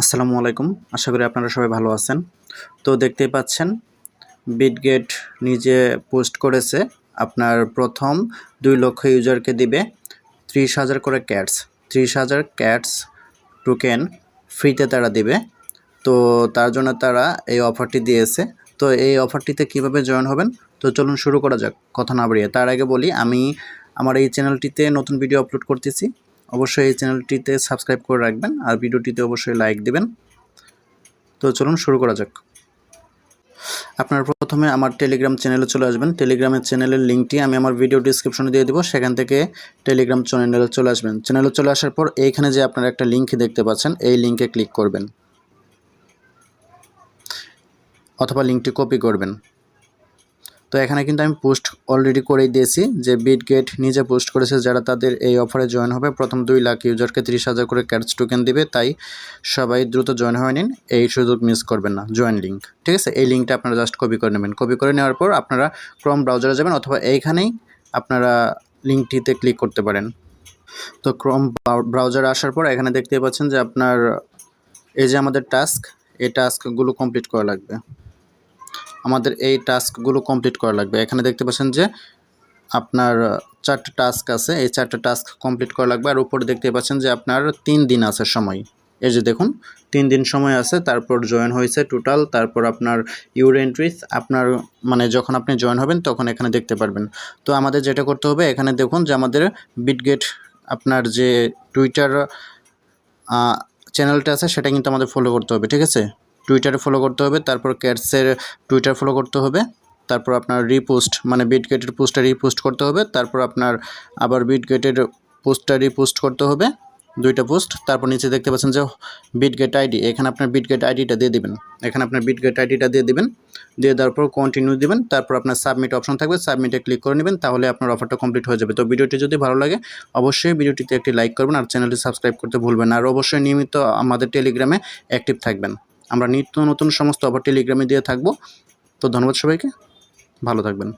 আসসালামু আলাইকুম। আশা করি আপনারা সবাই ভালো আছেন। তো দেখতেই পাচ্ছেন বিটগেট নিজে পোস্ট করেছে আপনার প্রথম দুই লক্ষ ইউজারকে দিবে ত্রিশ হাজার করে ক্যাটস। ত্রিশ হাজার ক্যাটস টোকেন ফ্রিতে তারা দিবে। তো তার জন্য তারা এই অফারটি দিয়েছে। তো এই অফারটিতে কীভাবে জয়েন হবেন? তো চলুন শুরু করা যাক, কথা না বাড়িয়ে। তার আগে বলি, আমি আমার এই চ্যানেলটিতে নতুন ভিডিও আপলোড করতেছি। অবশ্যই এই চ্যানেলটিতে সাবস্ক্রাইব করে রাখবেন আর ভিডিওটিতে অবশ্যই লাইক দিবেন। তো চলুন শুরু করা যাক। আপনার প্রথমে আমার টেলিগ্রাম চ্যানেলে চলে আসবেন। টেলিগ্রামের চ্যানেলের লিঙ্কটি আমি আমার ভিডিও ডিসক্রিপশনে দিয়ে দেবো। সেখান থেকে টেলিগ্রাম চ্যানেলে চলে আসবেন। চ্যানেলে চলে আসার পর এইখানে যে আপনারা একটা লিঙ্ক দেখতে পাচ্ছেন, এই লিঙ্কে ক্লিক করবেন। অথবা লিঙ্কটি কপি করবেন। তো এখানে কিন্তু আমি পোস্ট অলরেডি করেই দিয়েছি যে বিটগেট নিজে পোস্ট করেছে যারা তাদের এই অফারে জয়েন হবে। প্রথম দুই লাখ ইউজারকে তিরিশ হাজার করে ক্যাটস টোকেন দিবে, তাই সবাই দ্রুত জয়েন হয়ে নিন। এই সুযোগ মিস করবেন না জয়েন লিঙ্ক ঠিক আছে? এই লিঙ্কটা আপনারা জাস্ট কপি করে নেবেন। কপি করে নেওয়ার পর আপনারা ক্রম ব্রাউজারে যাবেন অথবা এইখানেই আপনারা লিঙ্কটিতে ক্লিক করতে পারেন। তো ক্রম ব্রাউজারে আসার পর এখানে দেখতে পাচ্ছেন যে আপনার এই যে আমাদের টাস্ক এই টাস্কগুলো কমপ্লিট করা লাগবে। আমাদের এই টাস্কগুলো কমপ্লিট করা লাগবে। এখানে দেখতে পাচ্ছেন যে আপনার চারটে টাস্ক আছে। এই চারটে টাস্ক কমপ্লিট করা লাগবে। আর উপরে দেখতে পাচ্ছেন যে আপনার তিন দিন আছে সময়। এই যে দেখুন, তিন দিন সময় আছে, তারপর জয়েন হয়েছে টোটাল তারপর আপনার ইউর এন্ট্রিস আপনার মানে যখন আপনি জয়েন হবেন তখন এখানে দেখতে পারবেন। তো আমাদের যেটা করতে হবে, এখানে দেখুন যে আমাদের বিটগেট আপনার যে টুইটার চ্যানেলটা আছে, সেটা কিন্তু আমাদের ফলো করতে হবে, ঠিক আছে? টুইটারে ফলো করতে হবে, তারপর ক্যাটসের টুইটার ফলো করতে হবে, তারপর আপনার রিপোস্ট মানে বিটগেটের পোস্টটা রিপোস্ট করতে হবে, তারপর আপনার আবার বিটগেটের পোস্টটা রিপোস্ট করতে হবে, দুইটা পোস্ট তারপর নিচে দেখতে পাচ্ছেন যে বিটগেট আইডি এখানে আপনার বিটগেট আইডিটা দিয়ে দিবেন, এখানে আপনার বিটগেট আইডিটা দিয়ে দিবেন, দিয়ে দেওয়ার পর কন্টিনিউ দিবেন, তারপর আপনার সাবমিট অপশন থাকবে সাবমিটে ক্লিক করে নেবেন, তাহলে আপনার অফারটা কমপ্লিট হয়ে যাবে, তো ভিডিওটি যদি ভালো লাগে, অবশ্যই ভিডিওটিতে একটি লাইক করবেন, আর চ্যানেলটি সাবস্ক্রাইব করতে ভুলবেন আর অবশ্যই নিয়মিত আমাদের টেলিগ্রামে অ্যাক্টিভ থাকবেন। আমরা নিত্য নতুন সমস্ত অফার টেলিগ্রামে দিয়ে থাকব। তো ধন্যবাদ সবাইকে। ভালো থাকবেন।